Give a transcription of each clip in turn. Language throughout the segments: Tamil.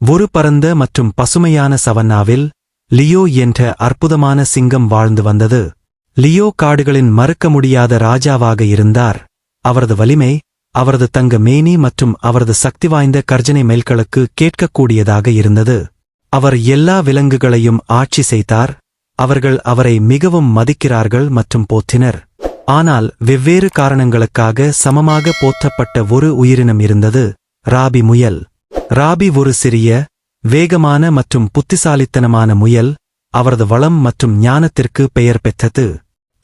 ஒரு பரந்த மற்றும் பசுமையான சவன்னாவில் லியோ என்ற அற்புதமான சிங்கம் வாழ்ந்து வந்தது. லியோ காடுகளின் மறுக்க முடியாத ராஜாவாக இருந்தார். அவரது வலிமை அவரது தங்க மேனி மற்றும் அவரது சக்தி வாய்ந்த கர்ஜனை மேல்களுக்கு கேட்கக்கூடியதாக இருந்தது. அவர் எல்லா விலங்குகளையும் ஆட்சி செய்தார். அவர்கள் அவரை மிகவும் மதிக்கிறார்கள் மற்றும் போற்றினர். ஆனால் வெவ்வேறு காரணங்களுக்காக சமமாக போற்றப்பட்ட ஒரு உயிரினம் இருந்தது ராபி முயல். ராபி ஒரு சிறிய வேகமான மற்றும் புத்திசாலித்தனமான முயல் அவரது வளம் மற்றும் ஞானத்திற்கு பெயர் பெற்றது.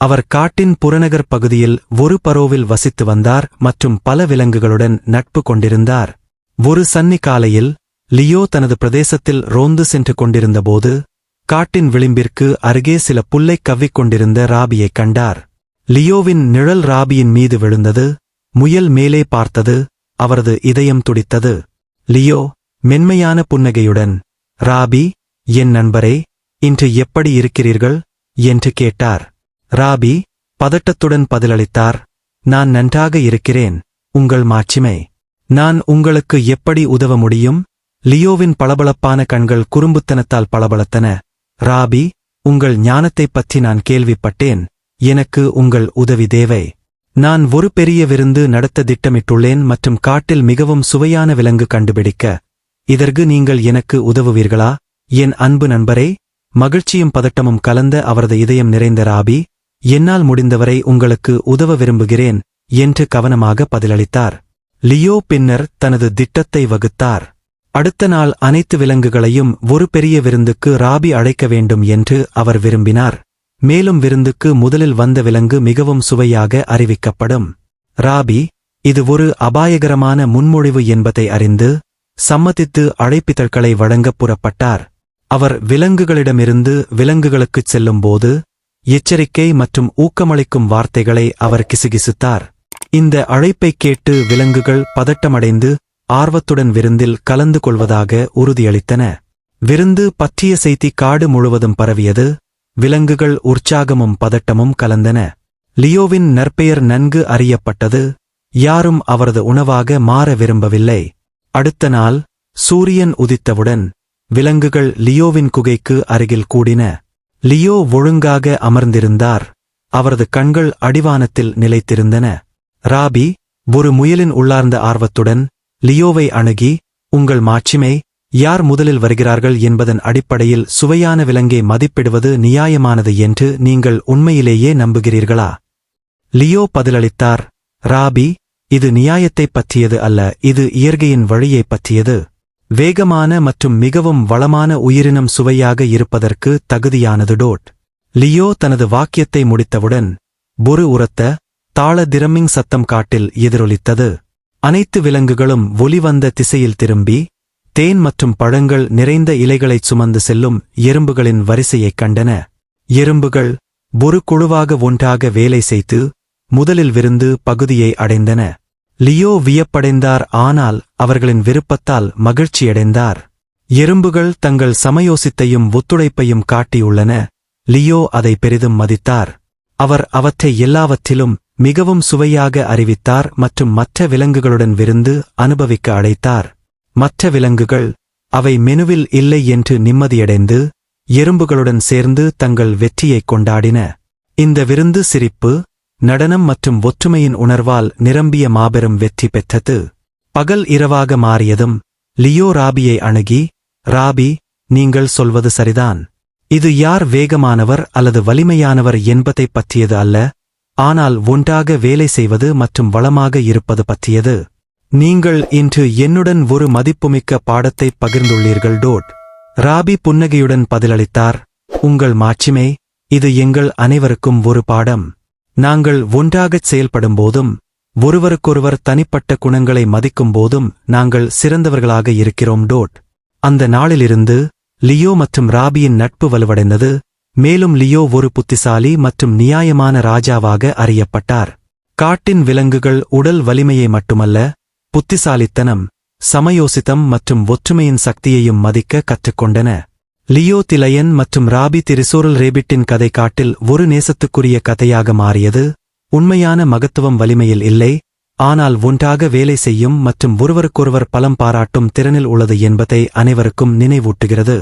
அவர் காட்டின் புறநகர் பகுதியில் ஒரு பரோவில் வசித்து வந்தார் மற்றும் பல விலங்குகளுடன் நட்பு கொண்டிருந்தார். ஒரு சன்னி காலையில் லியோ தனது பிரதேசத்தில் ரோந்து சென்று கொண்டிருந்தபோது காட்டின் விளிம்பிற்கு அருகே சில புல்லைக் கவ்விக் கொண்டிருந்த ராபியைக் கண்டார். லியோவின் நிழல் ராபியின் மீது விழுந்தது முயல் மேலே பார்த்தது அவரது இதயம் துடித்தது. லியோ மென்மையான புன்னகையுடன் ராபி என் நண்பரே இன்று எப்படி இருக்கிறீர்கள்? என்று கேட்டார். ராபி பதட்டத்துடன் பதிலளித்தார் நான் நன்றாக இருக்கிறேன் உங்கள் மாட்சிமை. நான் உங்களுக்கு எப்படி உதவ முடியும்? லியோவின் பளபளப்பான கண்கள் குறும்புத்தனத்தால் பளபளத்தன. ராபி உங்கள் ஞானத்தைப் பற்றி நான் கேள்விப்பட்டேன் எனக்கு உங்கள் உதவி தேவை. நான் ஒரு பெரிய விருந்து நடத்த திட்டமிட்டுள்ளேன் மற்றும் காட்டில் மிகவும் சுவையான விலங்கு கண்டுபிடிக்க. இதற்கு நீங்கள் எனக்கு உதவுவீர்களா? என் அன்பு நண்பரே மகிழ்ச்சியும் பதட்டமும் கலந்த அவரது இதயம் நிறைந்த ராபி என்னால் முடிந்தவரை உங்களுக்கு உதவ விரும்புகிறேன் என்று கவனமாக பதிலளித்தார். லியோ பின்னர் தனது திட்டத்தை வகுத்தார். அடுத்த நாள் அனைத்து விலங்குகளையும் ஒரு பெரிய விருந்துக்கு ராபி அழைக்க வேண்டும் என்று அவர் விரும்பினார். மேலும் விருந்துக்கு முதலில் வந்த விலங்கு மிகவும் சுவையாக அறிவிக்கப்படும். ராபி இது ஒரு அபாயகரமான முன்மொழிவு என்பதை அறிந்து சம்மதித்து அழைப்பிதழ்களை வழங்கப் புறப்பட்டார். அவர் விலங்குகளிடமிருந்து விலங்குகளுக்குச் செல்லும்போது எச்சரிக்கை மற்றும் ஊக்கமளிக்கும் வார்த்தைகளை அவர் கிசுகிசுத்தார். இந்த அழைப்பைக் கேட்டு விலங்குகள் பதட்டமடைந்து ஆர்வத்துடன் விருந்தில் கலந்து கொள்வதாக உறுதியளித்தன. விருந்து பற்றிய செய்தி காடு முழுவதும் பரவியது. விலங்குகள் உற்சாகமும் பதட்டமும் கலந்தன. லியோவின் நற்பெயர் நன்கு அறியப்பட்டது. யாரும் அவரது உணவாக மாற விரும்பவில்லை. அடுத்த நாள் சூரியன் உதித்தவுடன் விலங்குகள் லியோவின் குகைக்கு அருகில் கூடின. லியோ ஒழுங்காக அமர்ந்திருந்தார். அவரது கண்கள் அடிவானத்தில் நிலைத்திருந்தன. ராபி ஒரு முயலின் உள்ளார்ந்த ஆர்வத்துடன் லியோவை அணுகி உங்கள் மாட்சிமை யார் முதலில் வருகிறார்கள் என்பதன் அடிப்படையில் சுவையான விலங்கை மதிப்பிடுவது நியாயமானது என்று நீங்கள் உண்மையிலேயே நம்புகிறீர்களா? லியோ பதிலளித்தார் ராபி இது நியாயத்தைப் பற்றியது அல்ல இது இயற்கையின் வழியைப் பற்றியது. வேகமான மற்றும் மிகவும் வளமான உயிரினம் சுவையாக இருப்பதற்கு தகுதியானது. டோட். லியோ தனது வாக்கியத்தை முடித்தவுடன் பொறு உரத்த தாள திரமிங் சத்தம் காட்டில் எதிரொலித்தது. அனைத்து விலங்குகளும் ஒலிவந்த திசையில் திரும்பி தேன் மற்றும் பழங்கள் நிறைந்த இலைகளைச் சுமந்து செல்லும் எறும்புகளின் வரிசையைக் கண்டன. எறும்புகள் ஒரு குழுவாக ஒன்றாக வேலை செய்து முதலில் விருந்து பகுதியை அடைந்தன. லியோ வியப்படைந்தார் ஆனால் அவர்களின் விருப்பத்தால் மகிழ்ச்சியடைந்தார். எறும்புகள் தங்கள் சமயோசித்தையும் ஒத்துழைப்பையும் காட்டியுள்ளன. லியோ அதை பெரிதும் மதித்தார். அவர் அவற்றை எல்லாவற்றிலும் மிகவும் சுவையாக அறிவித்தார் மற்றும் மற்ற விலங்குகளுடன் விருந்து அனுபவிக்க அழைத்தார். மற்ற விலங்குகள் அவை மெனுவில் இல்லை என்று நிம்மதியடைந்து எறும்புகளுடன் சேர்ந்து தங்கள் வெற்றியைக் கொண்டாடின. இந்த விருந்து சிரிப்பு நடனம் மற்றும் ஒற்றுமையின் உணர்வால் நிரம்பிய மாபெரும் வெற்றி பெற்றது. பகல் இரவாக மாறியதும் லியோ ராபியை அணுகி ராபி நீங்கள் சொல்வது சரிதான். இது யார் வேகமானவர் அல்லது வலிமையானவர் என்பதைப் பற்றியது அல்ல ஆனால் ஒன்றாக வேலை செய்வது மற்றும் வளமாக இருப்பது பற்றியது. நீங்கள் இன்று என்னுடன் ஒரு மதிப்புமிக்க பாடத்தை பகிர்ந்துள்ளீர்கள். டோட். ராபி புன்னகையுடன் பதிலளித்தார். உங்கள் மாட்சிமே இது எங்கள் அனைவருக்கும் ஒரு பாடம். நாங்கள் ஒன்றாகச் செயல்படும்போதும் ஒருவருக்கொருவர் தனிப்பட்ட குணங்களை மதிக்கும் போதும் நாங்கள் சிறந்தவர்களாக இருக்கிறோம். டோட். அந்த நாளிலிருந்து லியோ மற்றும் ராபியின் நட்பு வலுவடைந்தது. மேலும் லியோ ஒரு புத்திசாலி மற்றும் நியாயமான ராஜாவாக அறியப்பட்டார். காட்டின் விலங்குகள் உடல் வலிமையை மட்டுமல்ல புத்திசாலித்தனம் சமயோசிதம் மற்றும் ஒற்றுமையின் சக்தியையும் மதிக்க கற்றுக்கொண்டன. லியோ திலையன் மற்றும் ராபி திரிசோரல் ரேபிட்டின் கதை காட்டில் ஒரு நேசத்துக்குரிய கதையாக மாறியது. உண்மையான மகத்துவம் வலிமையில் இல்லை ஆனால் ஒன்றாக வேலை செய்யும் மற்றும் ஒருவருக்கொருவர் பலம் பாராட்டும் திறனில் உள்ளது என்பதை அனைவருக்கும் நினைவூட்டுகிறது.